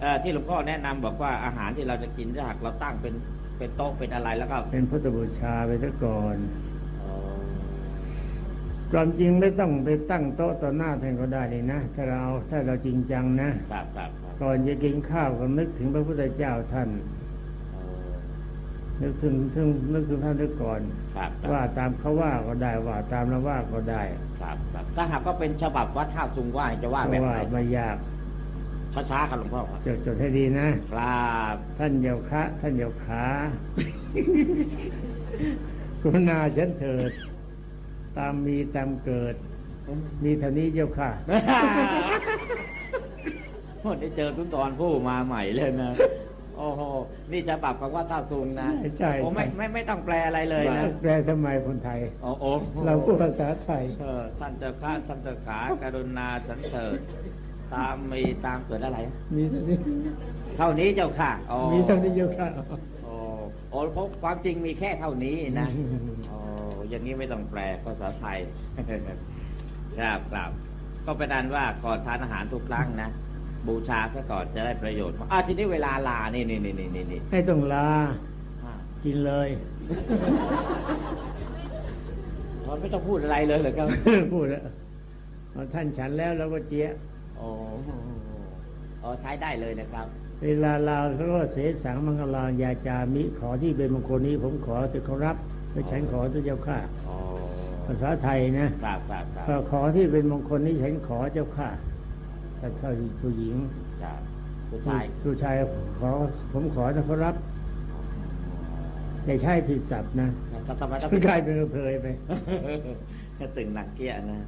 เอ่อที่หลวงพ่อแนะนำบอกว่าอาหารที่เราจะกินถ้าหากเราตั้งเป็นเป็นโต๊ะเป็นอะไรแล้วก็เป็นพุทธบูชาไปซะก่อนเอ่อความจริงไม่ต้องไปตั้งโต๊ะต่อหน้าท่านก็ได้เลยนะถ้าเราถ้าเราจริงจังนะครับครับครับก่อนจะกินข้าวก็นึกถึงพระพุทธเจ้าท่านเอ่อนึกถึงถึงนึกถึงท่านซะก่อนครับครับว่าตามเขาว่าก็ได้ว่าตามเราว่าก็ได้ ครับ ครับ ถ้าหากว่าเป็นฉบับวัดท่าตุงว่าจะว่าเพแบบราะไหว่านไม่ยาก ช้าๆครับหลวงพ่อครับจดจดให้ดีนะ ครับท่านเยาคะ ท่านเยาขากรุณาฉันเถิด ตามมีตามเกิด มีเท่านี้เจ้าค่ะโอ้ได้เจอทุนตอนผู้มาใหม่เลยนะโอ้โห นี่ฉบับของวัดท่าตุงนะใช่โอ้ไม่ใช่ไม่ไม่ต้องแปลอะไรเลยนะ แปลทำไมคนไทยโอ้โอ้เราพูดภาษาไทย เออท่านเจ้าข้าท่านเจ้าขากรุณาสันเสริญ ตามมีตามเกิดอะไร มีเท่านี้เท่านี้เจ้าค่ะอ๋อมีเท่านี้เจ้าค่ะโอ้โอ้เพราะความจริงมีแค่เท่านี้นะโอ้อย่างนี้ไม่ต้องแปลภาษาไทยครับครับก็เป็นอันว่าก่อนทานอาหารทุกครั้งนะบูชาซะก่อนจะได้ประโยชน์อะทีนี้เวลาลานี่นี่นี่นี่นี่นี่ให้ต้องลาอะกินเลยเราไม่ต้องพูดอะไรเลยเหรอครับพูดแล้วพอท่านฉันแล้วเราก็เจี๊ยะ โอ้อ๋อใช้ได้เลยนะครับ เวลาลาเขาก็เสสังมังคลายาจามิขอที่เป็นมงคลนี้ผมขอจะเขารับแล้วฉันขอตัวเจ้าข้าอ๋อภาษาไทยนะครับครับครับก็ขอที่เป็นมงคลนี้ฉันขอเจ้าข้าถ้าถ้าผู้หญิงครับผู้ชายผู้ชายขอผมขอจะเขารับอย่าใช่ผิดศัพท์นะทำไมต้องกลายเป็นกระเทยไปแค่ตึงหนักเกี้ยนะ